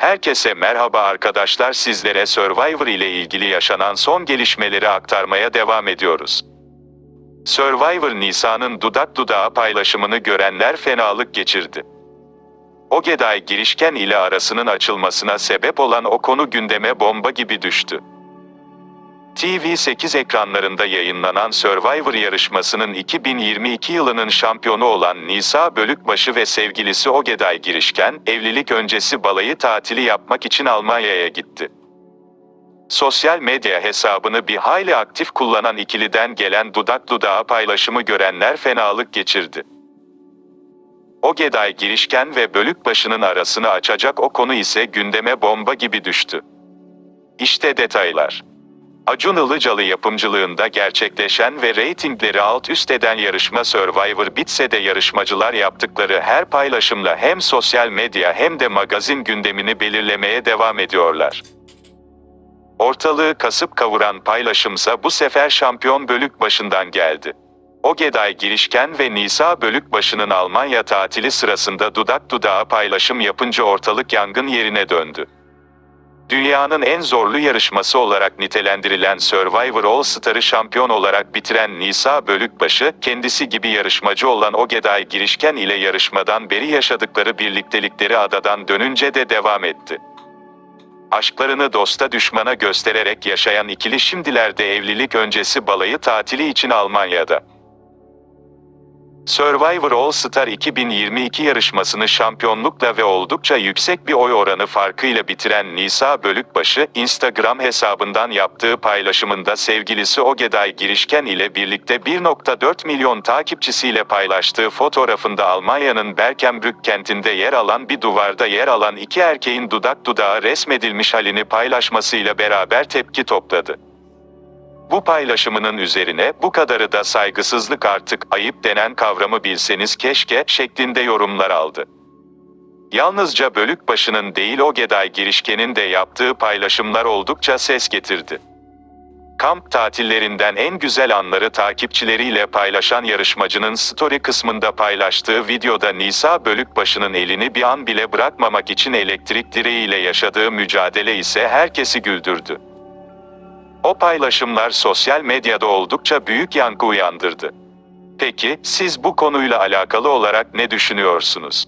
Herkese merhaba arkadaşlar sizlere Survivor ile ilgili yaşanan son gelişmeleri aktarmaya devam ediyoruz. Survivor Nisa'nın dudak dudağa paylaşımını görenler fenalık geçirdi. Ogeday girişken ile arasının açılmasına sebep olan o konu gündeme bomba gibi düştü. TV8 ekranlarında yayınlanan Survivor yarışmasının 2022 yılının şampiyonu olan Nisa Bölükbaşı ve sevgilisi Ogeday Girişken, evlilik öncesi balayı tatili yapmak için Almanya'ya gitti. Sosyal medya hesabını bir hayli aktif kullanan ikiliden gelen dudak dudağa paylaşımı görenler fenalık geçirdi. Ogeday Girişken ve Bölükbaşı'nın arasını açacak o konu ise gündeme bomba gibi düştü. İşte detaylar. Acun Ilıcalı yapımcılığında gerçekleşen ve reytingleri alt üst eden yarışma Survivor bitse de yarışmacılar yaptıkları her paylaşımla hem sosyal medya hem de magazin gündemini belirlemeye devam ediyorlar. Ortalığı kasıp kavuran paylaşımsa bu sefer şampiyon bölük başından geldi. Ogeday girişken ve Nisa Bölükbaşı'nın Almanya tatili sırasında dudak dudağa paylaşım yapınca ortalık yangın yerine döndü. Dünyanın en zorlu yarışması olarak nitelendirilen Survivor All Star'ı şampiyon olarak bitiren Nisa Bölükbaşı, kendisi gibi yarışmacı olan Ogeday Girişken ile yarışmadan beri yaşadıkları birliktelikleri adadan dönünce de devam etti. Aşklarını dosta düşmana göstererek yaşayan ikili şimdilerde evlilik öncesi balayı tatili için Almanya'da. Survivor All Star 2022 yarışmasını şampiyonlukla ve oldukça yüksek bir oy oranı farkıyla bitiren Nisa Bölükbaşı, Instagram hesabından yaptığı paylaşımında sevgilisi Ogeday Girişken ile birlikte 1.4 milyon takipçisiyle paylaştığı fotoğrafında Almanya'nın Berkenbrück kentinde yer alan bir duvarda yer alan iki erkeğin dudak dudağa resmedilmiş halini paylaşmasıyla beraber tepki topladı. Bu paylaşımının üzerine bu kadarı da saygısızlık artık ayıp denen kavramı bilseniz keşke şeklinde yorumlar aldı. Yalnızca bölük başının değil Ogeday girişkenin de yaptığı paylaşımlar oldukça ses getirdi. Kamp tatillerinden en güzel anları takipçileriyle paylaşan yarışmacının story kısmında paylaştığı videoda Nisa Bölükbaşı'nın elini bir an bile bırakmamak için elektrik direğiyle yaşadığı mücadele ise herkesi güldürdü. O paylaşımlar sosyal medyada oldukça büyük yankı uyandırdı. Peki, siz bu konuyla alakalı olarak ne düşünüyorsunuz?